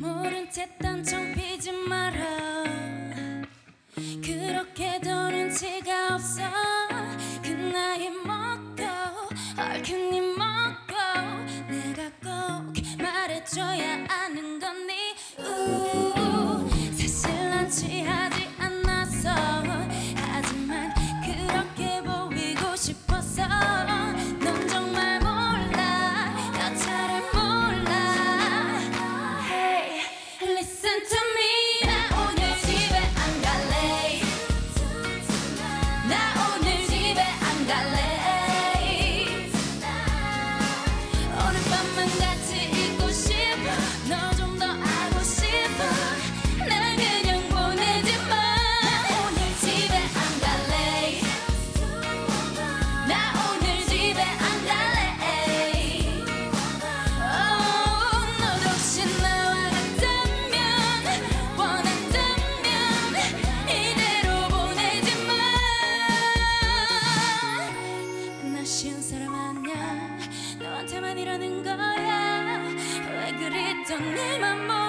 모른 채 딴청 피지 마 I'm 항상 내맘